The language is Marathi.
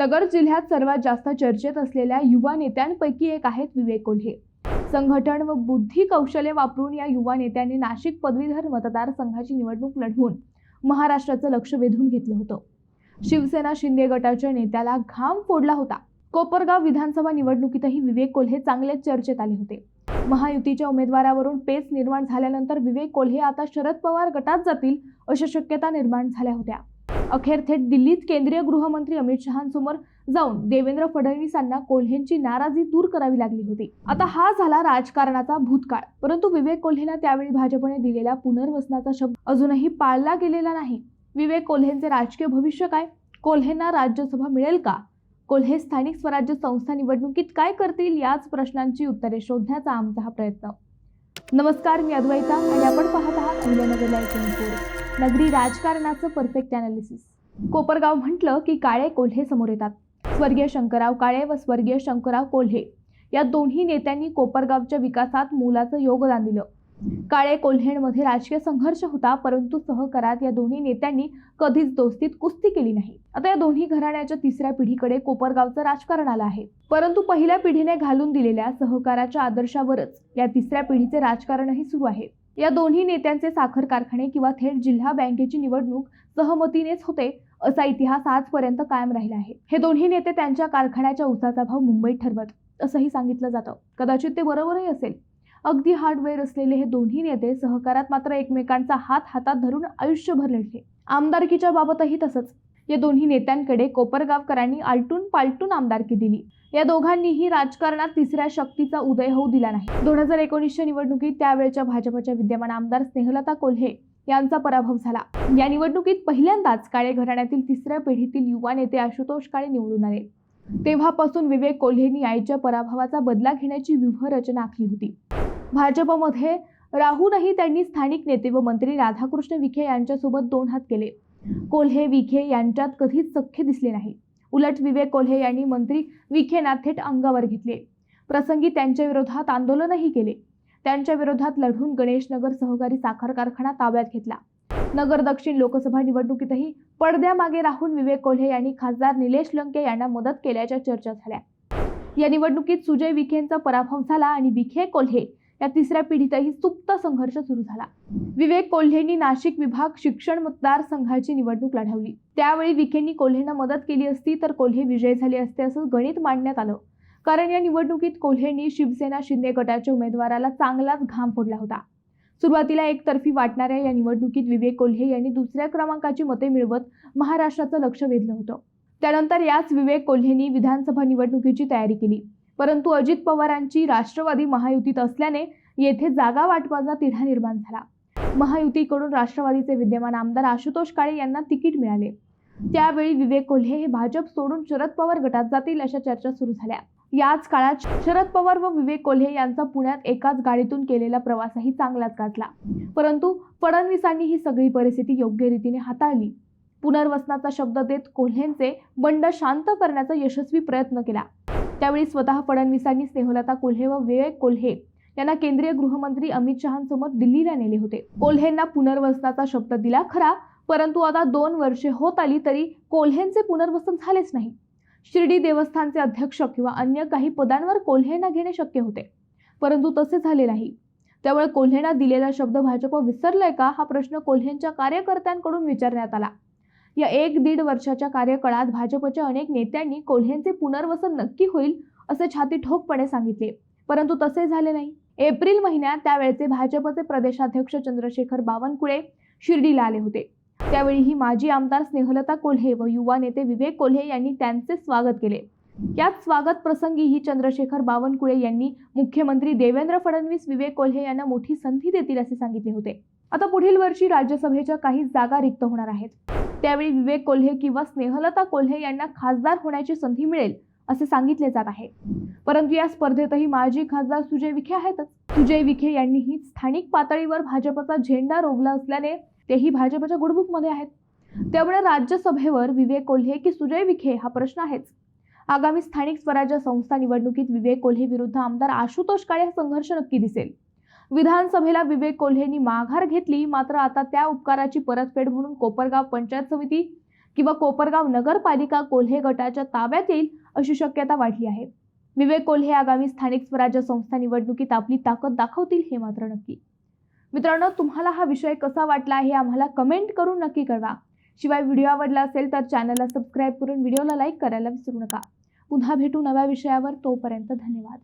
नगर जिल्ह्यात सर्वात जास्त चर्चेत असलेल्या युवा नेत्यांपैकी एक आहेत विवेक कोल्हे संघटन व बुद्धी कौशल्य वापरून या युवा नेत्यांनी नाशिक पदवीधर मतदारसंघाची निवडणूक लढवून महाराष्ट्राचं लक्ष वेधून घेतलं होतं. शिवसेना शिंदे गटाच्या नेत्याला घाम फोडला होता. कोपरगाव विधानसभा निवडणुकीतही विवेक कोल्हे चांगलेच चर्चेत आले होते. महायुतीच्या उमेदवारावरून पेच निर्माण झाल्यानंतर विवेक कोल्हे आता शरद पवार गटात जातील अशा शक्यता निर्माण झाल्या होत्या. अखेर थेट दिल्लीत केंद्रीय गृहमंत्री अमित शहांसमोर जाऊन देवेंद्र फडणवीसांना कोल्हेंची नाराजी दूर करावी लागली होती. आता हा झाला राजकारणाचा भूतकाळ. परंतु विवेक कोल्हेला त्यावेळी भाजपने दिलेला पुनर्वसनाचा शब्द अजूनही पाळला गेलेला नाही. विवेक कोल्हेंचे राजकीय भविष्य काय? कोल्हेंना राज्यसभा मिळेल का? कोल्हे स्थानिक स्वराज्य संस्था निवडणुकीत काय करतील याच प्रश्नांची उत्तरे शोधण्याचा आमचा हा प्रयत्न. नमस्कार मी अद्वैता आणि आपण पाहत आहात अहिल्यानगर लाईव्ह नगरी राजकारणाचं परफेक्ट अनालिसिस कोपरगाव म्हटलं की काळे कोल्हे समोर येतात. स्वर्गीय शंकरराव काळे व स्वर्गीय शंकरराव कोल्हे या दोन्ही नेत्यांनी कोपरगावच्या विकासात मोलाचं योगदान दिलं. काळे कोल्हेंमध्ये राजकीय संघर्ष होता परंतु सहकारात या दोन्ही नेत्यांनी कधीच दोस्तीत कुस्ती केली नाही. आता या दोन्ही घराण्याच्या तिसऱ्या पिढीकडे कोपरगावचं राजकारण आलं आहे. परंतु पहिल्या पिढीने घालून दिलेल्या सहकाराच्या आदर्शावरच या तिसऱ्या पिढीचे राजकारणही सुरू आहे. या दोन्ही नेत्यांचे साखर कारखाने किंवा थेट जिल्हा बँकेची निवडणूक सहमतीनेच होते असा इतिहास आजपर्यंत कायम राहिला आहे. हे दोन्ही नेते त्यांच्या कारखान्याच्या उसाचा भाव मुंबईत ठरवत असंही सांगितलं जातं. कदाचित ते बरोबरही असेल. अगदी हार्डवेअर असलेले हे दोन्ही नेते सहकारात मात्र एकमेकांचा हात हातात धरून आयुष्यभर लढले. आमदारकीच्या बाबतही तसंच. या दोन्ही नेत्यांकडे कोपरगावकरांनी आलटून पालटून आमदारकी दिली. या दोघांनीही राजकारणात तिसऱ्या शक्तीचा उदय होऊ दिला नाही. दोन हजार एकोणीसच्या निवडणुकीत त्यावेळच्या भाजपच्या विद्यमान आमदार स्नेहलता कोल्हे यांचा पराभव झाला. या निवडणुकीत पहिल्यांदाच काळे घराण्यातील तिसऱ्या पिढीतील युवा नेते आशुतोष काळे निवडून आले. तेव्हापासून विवेक कोल्हेंनी आईच्या पराभवाचा बदला घेण्याची व्यूह रचना आखली होती. भाजपमध्ये राहूनही त्यांनी स्थानिक नेते व मंत्री राधाकृष्ण विखे यांच्यासोबत दोन हात केले. कोल्हे विखे यांच्यात कधीच सख्य दिसले नाही उलट विवेक कोल्हे यांनी मंत्री विखेना थेट अंगावर घेतले. प्रसंगी त्यांच्या विरोधात आंदोलनही केले. त्यांच्या विरोधात लढून गणेशनगर सहकारी साखर कारखाना ताब्यात घेतला. नगर दक्षिण लोकसभा निवडणुकीतही पडद्यामागे राहून विवेक कोल्हे यांनी खासदार निलेश लंके यांना मदत केल्याच्या चर्चा झाल्या. या निवडणुकीत सुजय विखेंचा पराभव झाला आणि विखे कोल्हे या तिसऱ्या पिढीतही सुप्त संघर्ष सुरू झाला. विवेक कोल्हेंनी नाशिक विभाग शिक्षण मतदारसंघाची निवडणूक लढवली. त्यावेळी विखेंनी कोल्हेंना मदत केली असती तर कोल्हे विजय झाले असते असं गणित मांडण्यात आलं. कारण या निवडणुकीत कोल्हेंनी शिवसेना शिंदे गटाच्या उमेदवाराला चांगलाच घाम फोडला होता. सुरुवातीला एकतर्फी वाटणाऱ्या या निवडणुकीत विवेक कोल्हे यांनी दुसऱ्या क्रमांकाची मते मिळवत महाराष्ट्राचं लक्ष वेधलं होतं. त्यानंतर याच विवेक कोल्हेंनी विधानसभा निवडणुकीची तयारी केली. परंतु अजित पवारांची राष्ट्रवादी महायुतीत असल्याने येथे जागा वाटपाचा तिढा निर्माण झाला. महायुतीकडून राष्ट्रवादीचे विद्यमान आमदार आशुतोष काळे यांना तिकीट मिळाले. त्यावेळी विवेक कोल्हे हे भाजप सोडून शरद पवार गटात जातील अशा चर्चा सुरू झाल्या. याच काळात शरद पवार व विवेक कोल्हे यांचा पुण्यात एकाच गाडीतून केलेला प्रवासही चांगलाच गाजला. परंतु फडणवीसांनी ही सगळी परिस्थिती योग्य रीतीने हाताळली. पुनर्वसनाचा शब्द देत कोल्हेंचे बंड शांत करण्याचा यशस्वी प्रयत्न केला. त्यावेळी स्वतः फडणवीसांनी स्नेहलता कोल्हे व विवेक कोल्हे यांना केंद्रीय गृहमंत्री अमित शहांसमोर दिल्लीला नेले होते. कोल्हेंना पुनर्वसनाचा शब्द दिला खरा परंतु आता दोन वर्षे होत आली तरी कोल्हेंचे पुनर्वसन झालेच नाही. शिर्डी देवस्थानचे अध्यक्ष किंवा अन्य काही पदांवर कोल्हेंना घेणे शक्य होते परंतु तसे झाले नाही. त्यामुळे कोल्हेंना दिलेला शब्द भाजप विसरलाय का हा प्रश्न कोल्हेंच्या कार्यकर्त्यांकडून विचारण्यात आला. या एक दीड वर्षाच्या कार्यकाळात भाजपच्या अनेक नेत्यांनी कोल्हेंचे पुनर्वसन नक्की होईल असे छाती ठोकपणे सांगितले. परंतु तसे झाले नाही. एप्रिल महिन्यात त्यावेळेचे भाजपचे प्रदेशाध्यक्ष चंद्रशेखर बावनकुळे शिर्डीला आले होते. त्यावेळीही माजी आमदार स्नेहलता कोल्हे व युवा नेते विवेक कोल्हे यांनी त्यांचे स्वागत केले. याच स्वागत प्रसंगीही चंद्रशेखर बावनकुळे यांनी मुख्यमंत्री देवेंद्र फडणवीस विवेक कोल्हे यांना मोठी संधी देतील असे सांगितले होते. आता पुढील वर्षी राज्यसभेच्या काही जागा रिक्त होणार आहेत. त्यावेळी विवेक कोल्हे किंवा स्नेहलता कोल्हे यांना खासदार होण्याची संधी मिळेल असे सांगितले जात आहे. परंतु या स्पर्धेतही माजी खासदार सुजय विखे आहेतच. सुजय विखे यांनीही स्थानिक पातळीवर भाजपचा झेंडा रोवला असल्याने तेही भाजपच्या गुडबुकमध्ये आहेत. त्यामुळे राज्यसभेवर विवेक कोल्हे की सुजय विखे हा प्रश्न आहेच. आगामी स्थानिक स्वराज्य संस्था निवडणुकीत विवेक कोल्हे विरुद्ध आमदार आशुतोष काळे हा संघर्ष नक्की दिसेल. विधानसभेला विवेक कोल्हेंनी माघार घेतली. मात्र आता त्या उपकाराची परतफेड म्हणून कोपरगाव पंचायत समिती किंवा कोपरगाव नगरपालिका कोल्हे गटाच्या ताब्यात येईल अशी शक्यता वाढली आहे. विवेक कोल्हे आगामी स्थानिक स्वराज्य संस्था निवडणुकीत आपली ताकद दाखवतील हे मात्र नक्की. मित्रांनो तुम्हाला हा विषय कसा वाटला हे आम्हाला कमेंट करून नक्की कळवा. शिवाय व्हिडिओ आवडला असेल तर चॅनलला सबस्क्राईब करून व्हिडिओला लाईक करायला विसरू नका. पुन्हा भेटू नव्या विषयावर. तोपर्यंत धन्यवाद.